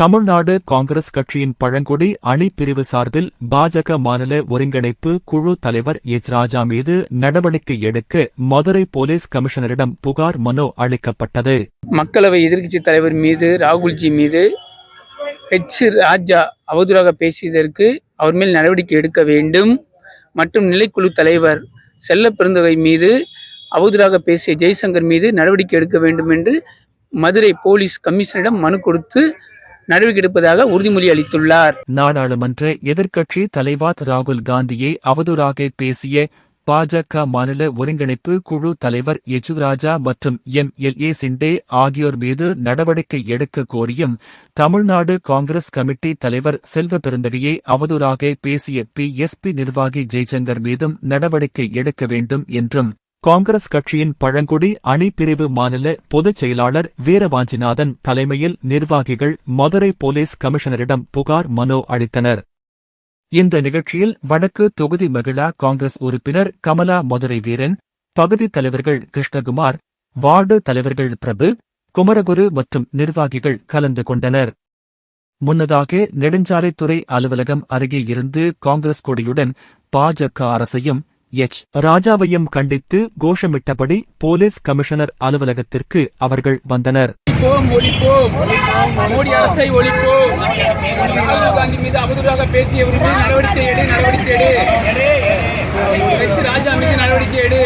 தமிழ்நாடு காங்கிரஸ் கட்சியின் பழங்குடி அணி பிரிவு சார்பில் பாஜக மாநில ஒருங்கிணைப்பு குழு தலைவர் எச். ராஜா மீது நடவடிக்கை எடுக்க மதுரை போலீஸ் கமிஷனரிடம் புகார் மனு அளிக்கப்பட்டது. மக்களவை எதிர்க்கட்சி தலைவர் மீது ராகுல்ஜி மீது ஹெச் ராஜா அவதூறாக பேசியதற்கு அவர் மேல் நடவடிக்கை எடுக்க வேண்டும். மற்றும் நிலைக்குழு தலைவர் செல்ல பெருந்தகை மீது அவதூறாக பேசிய ஜெய்சங்கர் மீது நடவடிக்கை எடுக்க வேண்டும் என்று மதுரை போலீஸ் கமிஷனரிடம் மனு கொடுத்து நடவடிக்கை எடுப்பதாக உறுதிமொழி அளித்துள்ளார். நாடாளுமன்ற எதிர்க்கட்சி தலைவர் ராகுல் காந்தியை அவதூறாக பேசிய பாஜக மாநில ஒருங்கிணைப்பு குழு தலைவர் யெச்சுராஜா மற்றும் எம் எல் ஏ சிண்டே ஆகியோர் மீது நடவடிக்கை எடுக்க கோரியும் தமிழ்நாடு காங்கிரஸ் கமிட்டி தலைவர் செல்வ பெருந்தகையை அவதூறாக பேசிய பி எஸ் பி நிர்வாகி ஜெய்சங்கர் மீதும் நடவடிக்கை எடுக்க வேண்டும் என்றும் காங்கிரஸ் கட்சியின் பழங்குடி அணி பிரிவு மாநில பொதுச் செயலாளர் வீரவாஞ்சிநாதன் தலைமையில் நிர்வாகிகள் மதுரை போலீஸ் கமிஷனரிடம் புகார் மனு அளித்தனர். இந்த நிகழ்ச்சியில் வடக்கு தொகுதி மகிழா காங்கிரஸ் உறுப்பினர் கமலா மதுரை வீரன் பகுதி தலைவர்கள் கிருஷ்ணகுமார் வார்டு தலைவர்கள் பிரபு குமரகுரு மற்றும் நிர்வாகிகள் கலந்து கொண்டனர். முன்னதாக நெடுஞ்சாலைத்துறை அலுவலகம் அருகே இருந்து காங்கிரஸ் கொடியுடன் பாஜக அரசையும் எச். ராஜாவையும் கண்டித்து கோஷமிட்டபடி போலீஸ் கமிஷனர் அலுவலகத்திற்கு அவர்கள் வந்தனர். ஒழிப்போம் மோடி அரசை ஒழிப்போம் ராகுல் காந்தி மீது அவதூறாக பேசியவர் நடவடிக்கை எடு நடவடிக்கை எடு. ராஜா மீது நடவடிக்கை எடு.